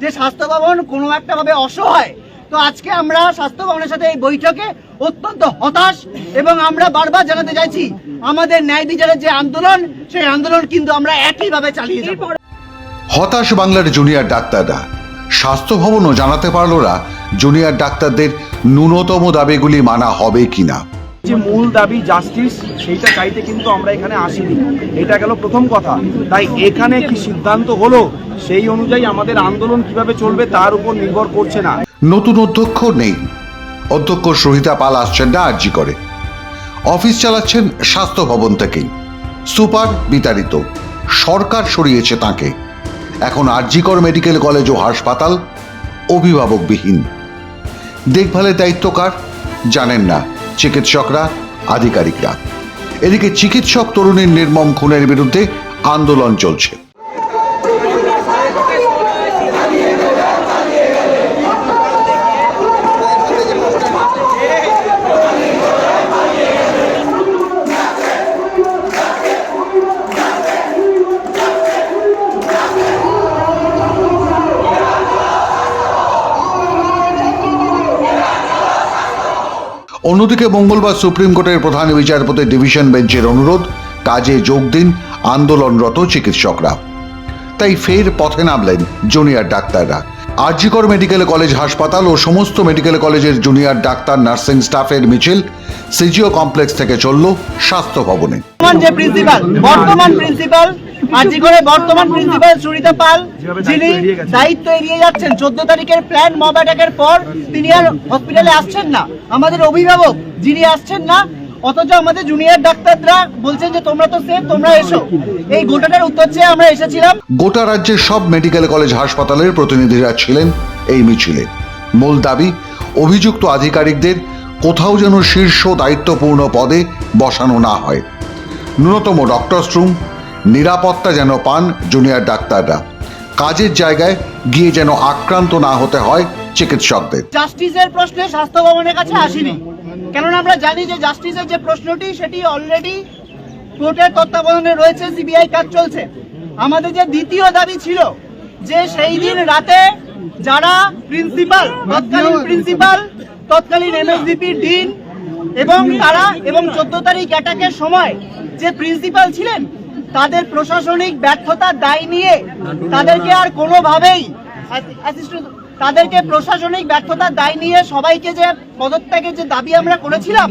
যে স্বাস্থ্য ভবন কোনো একটা ভাবে অসহায়, তো আজকে আমরা স্বাস্থ্য ভবনের সাথে এই বৈঠকে অত্যন্ত হতাশ এবং আমরা বারবার জানাতে চাইছি, আমাদের ন্যায় বিচারের যে আন্দোলন, সেই আন্দোলন কিন্তু আমরা একইভাবে চালিয়ে যাব। হতাশ বাংলার জুনিয়র ডাক্তাররা। স্বাস্থ্য ভবনও জানাতে পারল না জুনিয়র ডাক্তারদের ন্যূনতম দাবিগুলি মানা হবে কিনা। যে মূল দাবি জাস্টিস সেইটা চাইতে কিন্তু আমরা এখানে আসিনি। এটা গেল প্রথম কথা। তাই এখানে কি সিদ্ধান্ত হলো, সেই অনুযায়ী আমাদের আন্দোলন কীভাবে চলবে তার উপর নির্ভর করছে না। নতুন অধ্যক্ষ নেই। অধ্যক্ষ সহিতা পাল আসছেন না আর্জি করে। অফিস চালাচ্ছেন স্বাস্থ্য ভবন থেকেই। সুপার বিতাড়িত। সরকার সরিয়েছে তাকে। এখন আরজিকর মেডিকেল কলেজ ও হাসপাতাল অভিভাবকবিহীন। দেখভালের দায়িত্ব কার? জানেন না। চিকিৎসকরা আধিকারিকরা। এদিকে চিকিৎসক তরুণীর নির্মম খুনের বিরুদ্ধে আন্দোলন চলছে। অন্যদিকে মঙ্গলবার সুপ্রিম কোর্টের প্রধান বিচারপতি ডিভিশন বেঞ্চের অনুরোধ, কাজে যোগ দিন আন্দোলনরত চিকিৎসকরা। তাই ফের পথে নামলেন জুনিয়র ডাক্তাররা। আরজিকর মেডিকেল কলেজ হাসপাতাল ও সমস্ত মেডিকেল কলেজের জুনিয়র ডাক্তার, নার্সিং স্টাফের মিছিল সিজিও কমপ্লেক্স থেকে চলল স্বাস্থ্য ভবনে। যে প্রিন্সিপাল, বর্তমান প্রিন্সিপাল আরজি করে বর্তমান প্রিন্সিপাল সুরিতা পাল যিনি দায়িত্ব এড়িয়ে যাচ্ছেন চোদ্দ তারিখের প্ল্যান মব অ্যাটাকের পর তিনি আর হসপিটালে আসছেন না। আমাদের অভিভাবক যিনি আসছেন না অথচ আমাদের জুনিয়র ডাক্তাররা বলছেন যে তোমরা তো সেফ তোমরা এসো। এই গোটাটার উত্তর চেয়ে আমরা এসেছিলাম। গোটা রাজ্যের সব মেডিকেল কলেজ হাসপাতালের প্রতিনিধিরা ছিলেন এই মিছিলে। মূল দাবি অভিযুক্ত আধিকারিকদের কোথাও যেন শীর্ষ দায়িত্বপূর্ণ পদে বসানো না হয়। ন্যূনতম ডক্টরস রুম নিরাপত্তা যেন পান জুনিয়র ডাক্তাররা। কাজের জায়গায় গিয়ে যেন আক্রান্ত না হতে হয় চিকিৎসকদের। জাস্টিসের প্রশ্নে স্বাস্থ্য ভবনের কাছে আসেনি। কেননা আমরা জানি যে জাস্টিসের যে প্রশ্নটি, সেটি অলরেডি কোর্টের তত্ত্বাবধানে রয়েছে, সিবিআই কাজ চলছে। আমাদের যে দ্বিতীয় দাবি ছিল যে সেই দিন রাতে যারা প্রিন্সিপাল, তৎকালীন প্রিন্সিপাল, তৎকালীন এমএসডিপি ডিন এবং তারা এবং চোদ্দ তারিখ অ্যাটাকের সময় যে প্রিন্সিপাল ছিলেন তাদের প্রশাসনিক ব্যর্থতার দায় নিয়ে তাদেরকে আর কোনোভাবেই তাদেরকে প্রশাসনিক ব্যর্থতার দায় নিয়ে সবাইকে যে পদত্যাগের যে দাবি আমরা করেছিলাম,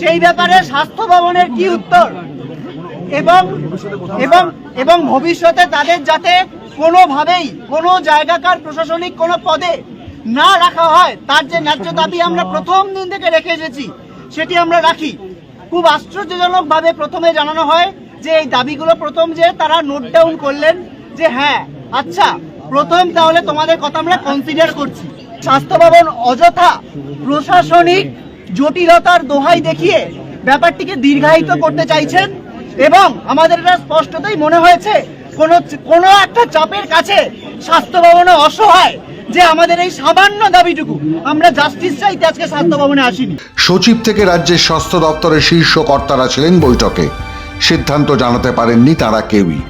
সেই ব্যাপারে স্বাস্থ্য ভবনের কি উত্তর? এবং এবং এবং ভবিষ্যতে তাদের যাতে কোনোভাবেই কোনো জায়গাকার প্রশাসনিক কোনো পদে না রাখা হয়, তার যে ন্যায্য দাবি আমরা প্রথম দিন থেকে রেখে এসেছি, সেটি আমরা রাখি। খুব আশ্চর্যজনকভাবে প্রথমে জানানো হয় যে এই দাবিগুলো প্রথম যে তারা নোট ডাউন করলেন যে হ্যাঁ আচ্ছা প্রথম তাহলে তোমাদের কথা আমরা কনসিডার করছি। স্বাস্থ্য ভবন অযথা প্রশাসনিক জটিলতার দোহাই দেখিয়ে ব্যাপারটিকে দীর্ঘায়িত করতে চাইছেন এবং আমাদের এটা স্পষ্টতই মনে হয়েছে, কোনো কোনো একটা চাপের কাছে স্বাস্থ্য ভবনে অসহায় যে আমাদের এই সামান্য দাবিটুকু আমরা জাস্টিস চাইতে আজকে স্বাস্থ্য ভবনে আসিনি। সচিব থেকে রাজ্যের স্বাস্থ্য দপ্তরের শীর্ষ কর্তারা ছিলেন বৈঠকে। সিদ্ধান্ত জানাতে পারেননি তারা কেউই।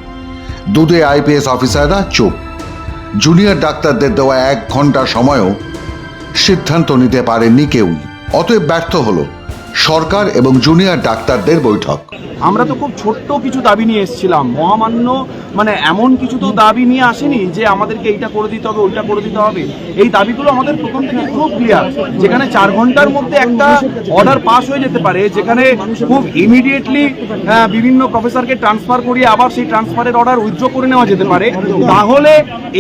দুধে আইপিএস অফিসাররা চুপ। জুনিয়র ডাক্তারদের দেওয়া এক ঘণ্টা সময়ও সিদ্ধান্ত নিতে পারেননি কেউই। অতএব ব্যর্থ হলো। সরকার এবং জুনিয়র ডাক্তারদের বৈঠক। আমরা তো খুব ছোট্ট কিছু দাবি নিয়ে এসেছিলাম। মহামান্য মানে এমন কিছু তো দাবি নিয়ে আসেনি যে আমাদেরকে এইটা করে দিতে হবে, ওইটা করে দিতে হবে। এই দাবিগুলো আমাদের প্রথম থেকে খুব ক্লিয়ার যেখানে চার ঘণ্টার মধ্যে একটা অর্ডার পাস হয়ে যেতে পারে, যেখানে খুব ইমিডিয়েটলি বিভিন্ন প্রফেসরকে ট্রান্সফার করিয়ে আবার সেই ট্রান্সফারের অর্ডার উইথড্র করে নেওয়া যেতে পারে। তাহলে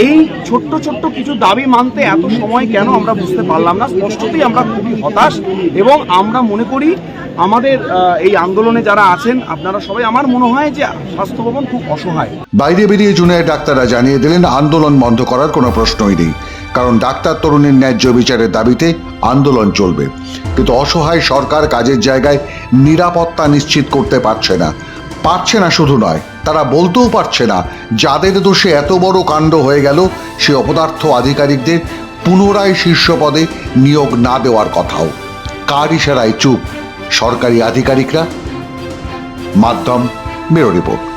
এই ছোট্ট ছোট্ট কিছু দাবি মানতে এত সময় কেন আমরা বুঝতে পারলাম না? স্পষ্টতই আমরা খুবই হতাশ এবং আমরা মনে করি আমাদের এই আন্দোলনে যারা আছেন, আপনারা সবাই আমার মনে হয় যে স্বাস্থ্য ভবন খুব অসহায়। বাইরে বেরিয়ে জুনিয়র ডাক্তাররা জানিয়ে দিলেন, আন্দোলন বন্ধ করার কোনো প্রশ্নই নেই। কারণ ডাক্তার তরুণীর ন্যায্য বিচারের দাবিতে আন্দোলন চলবে। কিন্তু অসহায় সরকার কাজের জায়গায় নিরাপত্তা নিশ্চিত করতে পারছে না। পারছে না শুধু নয়, তারা বলতেও পারছে না, যাদের দোষে এত বড় কাণ্ড হয়ে গেল, সে অপদার্থ আধিকারিকদের পুনরায় শীর্ষ পদে নিয়োগ না দেওয়ার কথাও। কার ইশারায় চুপ? সরকারি আধিকারিকরা? মাধ্যম ব্যুরো রিপোর্ট।